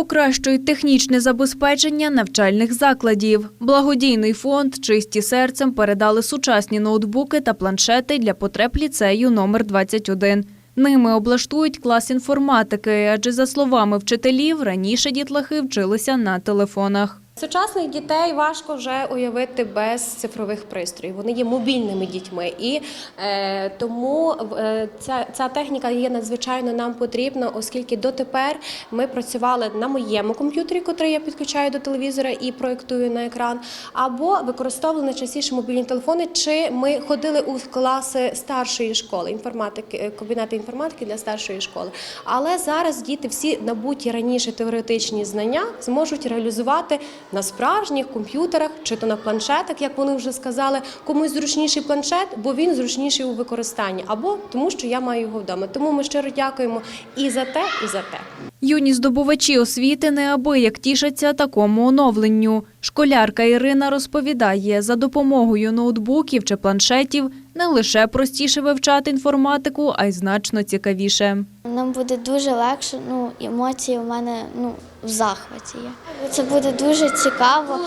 Покращують технічне забезпечення навчальних закладів. Благодійний фонд Чисті серцем передали сучасні ноутбуки та планшети для потреб ліцею номер 21. Ними облаштують клас інформатики, адже за словами вчителів, раніше дітлахи вчилися на телефонах. Сучасних дітей важко вже уявити без цифрових пристроїв. Вони є мобільними дітьми, і е, тому е, ця, ця техніка є надзвичайно нам потрібна, оскільки дотепер ми працювали на моєму комп'ютері, котрий я підключаю до телевізора і проєктую на екран, або використовували найчастіше мобільні телефони, чи ми ходили у класи старшої школи, інформатики, е, кабінети інформатики для старшої школи. Але зараз діти всі набуті раніше теоретичні знання зможуть реалізувати на справжніх комп'ютерах чи то на планшетах, як вони вже сказали. Комусь зручніший планшет, бо він зручніший у використанні, або тому, що я маю його вдома. Тому ми щиро дякуємо і за те, і за те. Юні здобувачі освіти неабияк тішаться такому оновленню. Школярка Ірина розповідає, за допомогою ноутбуків чи планшетів не лише простіше вивчати інформатику, а й значно цікавіше. Нам буде дуже легше, ну, емоції у мене ну, в захваті є. Це буде дуже цікаво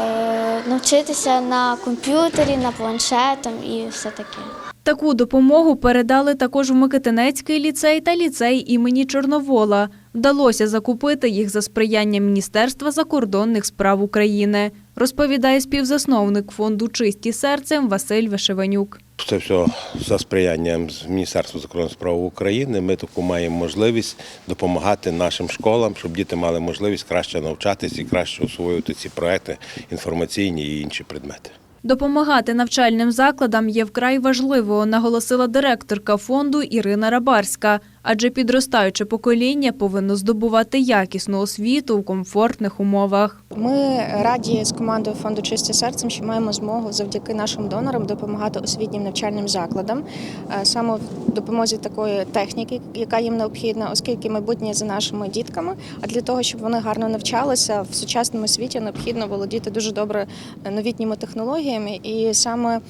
е, навчитися на комп'ютері, на планшетом і все таке. Таку допомогу передали також в Микитинецький ліцей та ліцей імені Чорновола. Вдалося закупити їх за сприяння Міністерства закордонних справ України, розповідає співзасновник фонду Чисті серцем Василь Вишиванюк. Це все за сприянням з Міністерства закордонних справ України. Ми таку маємо можливість допомагати нашим школам, щоб діти мали можливість краще навчатися і краще освоювати ці проекти інформаційні і інші предмети. Допомагати навчальним закладам є вкрай важливо, наголосила директорка фонду Ірина Рабарська, адже підростаюче покоління повинно здобувати якісну освіту в комфортних умовах. Ми раді з командою фонду Чисті серцем, що маємо змогу завдяки нашим донорам допомагати освітнім навчальним закладам, е, саме в допомозі такої техніки, яка їм необхідна, оскільки майбутнє за нашими дітками. А для того, щоб вони гарно навчалися в сучасному світі, необхідно володіти дуже добре е, новітніми технологіями. І саме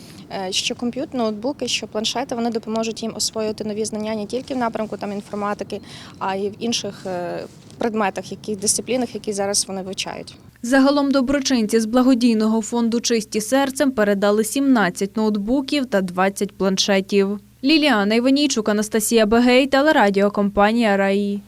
е, що комп'ютер, ноутбуки, що планшети, вони допоможуть їм освоювати нові знання не тільки в напрямку там інформатики, а й в інших е, предметах, які дисциплінах, які зараз вони вивчають. Загалом доброчинці з благодійного фонду Чисті серцем передали 17 ноутбуків та 20 планшетів. Ліліана Іванійчук, Анастасія Бегей, телерадіокомпанія Раї.